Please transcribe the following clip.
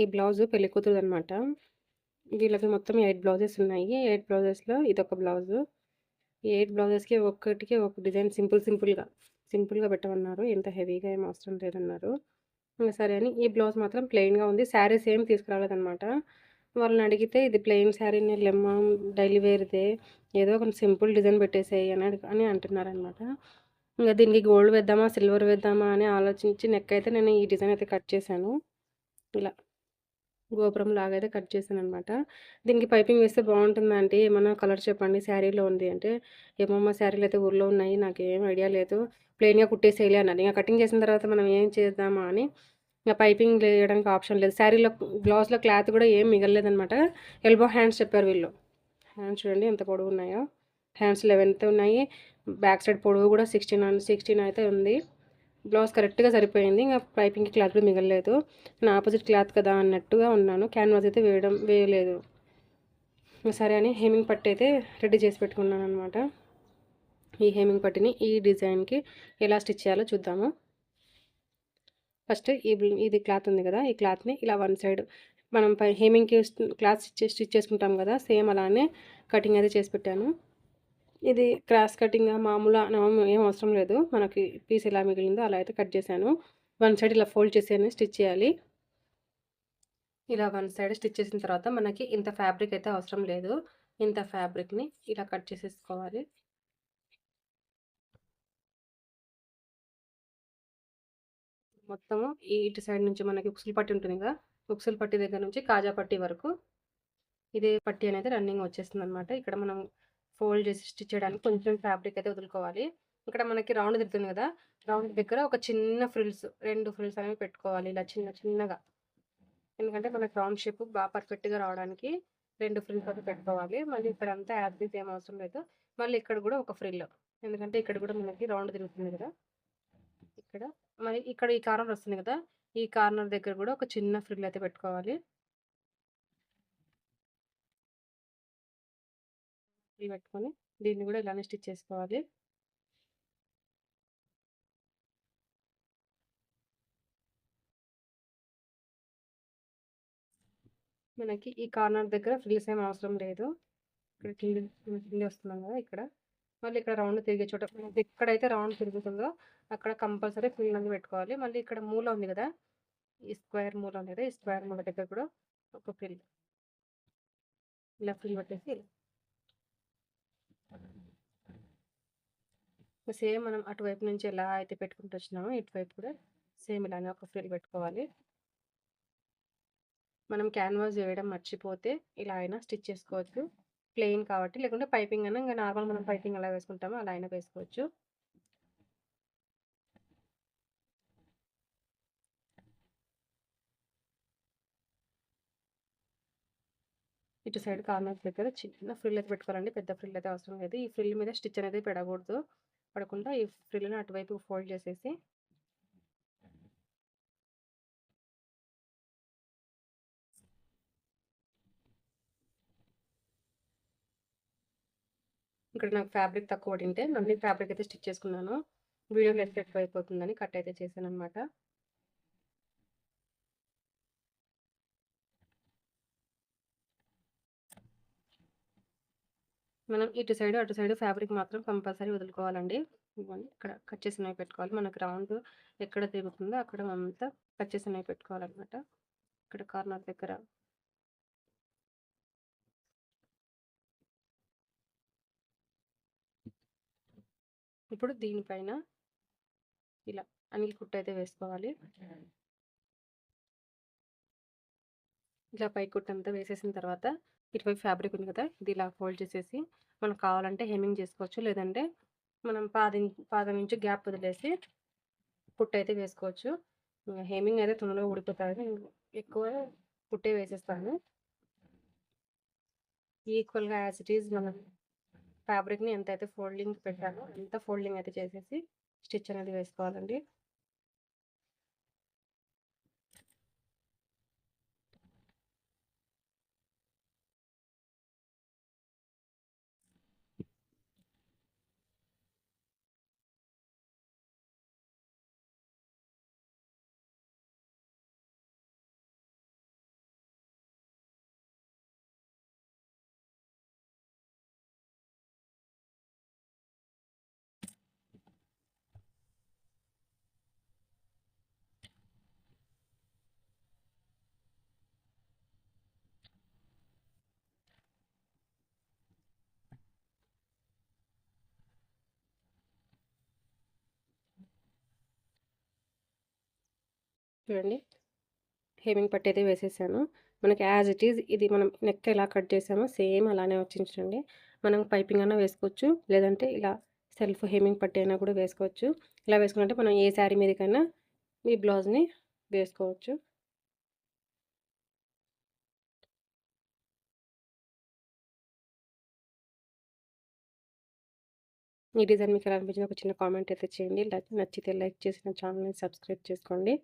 ఈ బ్లౌజు పెళ్ళికూతురుది అనమాట వీళ్ళకి మొత్తం ఎయిట్ బ్లౌజెస్ ఉన్నాయి. ఎయిట్ బ్లౌజెస్లో ఇదొక బ్లౌజు. ఈ ఎయిట్ బ్లౌజెస్కి ఒక్కటికి ఒక డిజైన్ సింపుల్ సింపుల్గా సింపుల్గా పెట్టమన్నారు. ఎంత హెవీగా ఏం అవసరం లేదన్నారు. ఇంకా సరే అని ఈ బ్లౌజ్ మాత్రం ప్లెయిన్గా ఉంది. శారీస్ ఏం తీసుకురాలేదనమాట వాళ్ళని అడిగితే ఇది ప్లెయిన్ శారీని లెమ్మ డైలీ వేర్దే ఏదో ఒక సింపుల్ డిజైన్ పెట్టేసాయి అని అని అంటున్నారనమాట ఇంకా దీనికి గోల్డ్ వేద్దామా సిల్వర్ వేద్దామా అని ఆలోచించి నెక్ అయితే నేను ఈ డిజైన్ అయితే కట్ చేశాను. ఇలా. గోపురం లాగా అయితే కట్ చేశాను అనమాట దీనికి పైపింగ్ వేస్తే బాగుంటుందా అంటే ఏమన్నా కలర్ చెప్పండి. శారీలో ఉంది అంటే ఏమమ్మా శారీలు అయితే ఊర్లో ఉన్నాయి. నాకు ఏం ఐడియా లేదు. ప్లెయిన్గా కుట్టేసేయాలి అన్నారు. ఇంకా కటింగ్ చేసిన తర్వాత మనం ఏం చేద్దామా అని ఇంకా పైపింగ్ వేయడానికి ఆప్షన్ లేదు. శారీలో బ్లౌజ్లో క్లాత్ కూడా ఏం మిగలలేదనమాట. ఎల్బో హ్యాండ్స్ చెప్పారు వీళ్ళు. హ్యాండ్స్ చూడండి ఎంత పొడవు ఉన్నాయో. హ్యాండ్స్ లెవెన్త్ ఉన్నాయి. బ్యాక్ సైడ్ పొడవు కూడా సిక్స్టీన్ సిక్స్టీన్ అయితే ఉంది. బ్లౌజ్ కరెక్ట్గా సరిపోయింది. ఇంకా పైపింగ్ క్లాత్ కూడా మిగలలేదు. నా ఆపోజిట్ క్లాత్ కదా అన్నట్టుగా ఉన్నాను. క్యాన్వాస్ అయితే వేయడం వేయలేదు. సరే అని హేమింగ్ పట్టు అయితే రెడీ చేసి పెట్టుకున్నాను అనమాట ఈ హేమింగ్ పట్టిని ఈ డిజైన్కి ఎలా స్టిచ్ చేయాలో చూద్దాము. ఫస్ట్ ఈ ఇది క్లాత్ ఉంది కదా ఈ క్లాత్ని ఇలా వన్ సైడ్ మనం పై హేమింగ్కి క్లాత్ స్టిచ్ స్టిచ్ చేసుకుంటాం కదా సేమ్ అలానే కటింగ్ అయితే చేసి పెట్టాను. ఇది క్రాస్ కటింగ్ మామూలు ఏం అవసరం లేదు. మనకి పీస్ ఎలా మిగిలిందో అలా అయితే కట్ చేశాను. వన్ సైడ్ ఇలా ఫోల్డ్ చేసి స్టిచ్ చేయాలి. ఇలా వన్ సైడ్ స్టిచ్ చేసిన తర్వాత మనకి ఇంత ఫ్యాబ్రిక్ అయితే అవసరం లేదు. ఇంత ఫ్యాబ్రిక్ని ఇలా కట్ చేసేసుకోవాలి. మొత్తము ఈ ఇటు సైడ్ నుంచి మనకి ఉక్సులు పట్టి ఉంటుంది కదా ఉక్సులు పట్టి దగ్గర నుంచి కాజా పట్టి వరకు ఇదే పట్టి అనేది రన్నింగ్ వచ్చేస్తుంది అనమాట ఇక్కడ మనం ఫోల్డ్ చేసి స్టిచ్ చేయడానికి కొంచెం ఫ్యాబ్రిక్ అయితే వదులుకోవాలి. ఇక్కడ మనకి రౌండ్ తిరుగుతుంది కదా రౌండ్ దగ్గర ఒక చిన్న ఫ్రిల్స్ రెండు ఫ్రిల్స్ అనేవి పెట్టుకోవాలి ఇలా చిన్న చిన్నగా. ఎందుకంటే మనకి రౌండ్ షేప్ బాగా పర్ఫెక్ట్గా రావడానికి రెండు ఫ్రిల్స్ అయితే పెట్టుకోవాలి. మళ్ళీ ఇక్కడ అంతా యాజ్రీస్ ఏం అవసరం లేదు. మళ్ళీ ఇక్కడ కూడా ఒక ఫ్రిల్. ఎందుకంటే ఇక్కడ కూడా మనకి రౌండ్ తిరుగుతుంది కదా. ఇక్కడ మరి ఇక్కడ ఈ కార్నర్ వస్తుంది కదా ఈ కార్నర్ దగ్గర కూడా ఒక చిన్న ఫ్రిల్ అయితే పెట్టుకోవాలి. ఇవి పెట్టుకొని దీన్ని కూడా ఇలానే స్టిచ్ చేసుకోవాలి. మనకి ఈ కార్నర్ దగ్గర ఫ్రిల్స్ ఏం అవసరం లేదు. ఇక్కడ కింది కింది వస్తున్నాం కదా ఇక్కడ. మళ్ళీ ఇక్కడ రౌండ్ తిరిగే చోట ఎక్కడైతే రౌండ్ తిరుగుతుందో అక్కడ కంపల్సరీ ఫిల్ అనేది పెట్టుకోవాలి. మళ్ళీ ఇక్కడ మూల ఉంది కదా ఈ స్క్వేర్ మూల ఉంది కదా ఈ స్క్వేర్ మూల దగ్గర కూడా ఒక ఫిల్ ఇలా ఫిల్ పెట్టేసి సేమ్ మనం అటువైపు నుంచి ఎలా అయితే పెట్టుకుంటూ వచ్చినామో ఇటువైపు కూడా సేమ్ ఇలానే ఒక ఫ్రిల్ పెట్టుకోవాలి. మనం క్యాన్వాస్ వేయడం మర్చిపోతే ఇలా అయినా స్టిచ్ చేసుకోవచ్చు. ప్లెయిన్ కాబట్టి లేకుంటే పైపింగ్ అయినా ఇంకా నార్మల్ మనం పైపింగ్ ఎలా వేసుకుంటామో అలా అయినా వేసుకోవచ్చు. ఇటు సైడ్ కార్నర్స్ దగ్గర చిన్న ఫ్రిల్ అయితే పెట్టుకోవాలండి. పెద్ద ఫ్రిల్ అయితే అవసరం లేదు. ఈ ఫ్రిల్ మీద స్టిచ్ అనేది పెడకూడదు. పడకుండా ఈ ఫ్రిల్ని అటువైపు ఫోల్డ్ చేసేసి ఇక్కడ నాకు ఫ్యాబ్రిక్ తక్కువ పడింటే మళ్ళీ ఫ్యాబ్రిక్ అయితే స్టిచ్ చేసుకున్నాను. వీడియో లెస్ ఎక్కువ అయిపోతుందని కట్ అయితే చేశాను అనమాట మనం ఇటు సైడ్ అటు సైడ్ ఫ్యాబ్రిక్ మాత్రం కంపల్సరీ వదులుకోవాలండి. ఇక్కడ కట్ చేసినవి పెట్టుకోవాలి. మనకు రౌండ్ ఎక్కడ తిరుగుతుందో అక్కడ మనంతా కట్ చేసినవి పెట్టుకోవాలన్నమాట. ఇక్కడ కార్నర్ దగ్గర. ఇప్పుడు దీనిపైన ఇలా అనిల్ కుట్టు అయితే వేసుకోవాలి. ఇలా పై కుట్టు అంతా వేసేసిన తర్వాత ఇటువైపు ఫ్యాబ్రిక్ ఉంది కదా ఇది ఇలా ఫోల్డ్ చేసేసి మనకు కావాలంటే హెమ్మింగ్ చేసుకోవచ్చు. లేదంటే మనం పాది పాదం నుంచి గ్యాప్ వదిలేసి పుట్ట అయితే వేసుకోవచ్చు. హెమ్మింగ్ అయితే తొందరగా ఉడిపోతుంది ఎక్కువ పుట్టే వేసేస్తాను. ఈక్వల్గా యాజ్ ఇట్ ఈజ్ మనం ఫ్యాబ్రిక్ని ఎంత అయితే ఫోల్డింగ్ పెట్టాలో అంత ఫోల్డింగ్ అయితే చేసేసి స్టిచ్ అనేది వేసుకోవాలండి. చూడండి. హేమింగ్ పట్టి అయితే వేసేసాను. మనకి యాజ్ ఇట్ ఈజ్ ఇది మనం నెక్ ఎలా కట్ చేసామో సేమ్ అలానే వచ్చించండి మనం పైపింగ్ అన్నా వేసుకోవచ్చు. లేదంటే ఇలా సెల్ఫ్ హేమింగ్ పట్టి అయినా కూడా వేసుకోవచ్చు. ఇలా వేసుకుంటే మనం ఏ శారీ మీదకైనా ఈ బ్లౌజ్ని వేసుకోవచ్చు. ఈ డిజైన్ మీకు ఎలా అనిపించింది ఒక చిన్న కామెంట్ అయితే చేయండి. నచ్చితే లైక్ చేసి నా ఛానల్ని సబ్స్క్రైబ్ చేసుకోండి.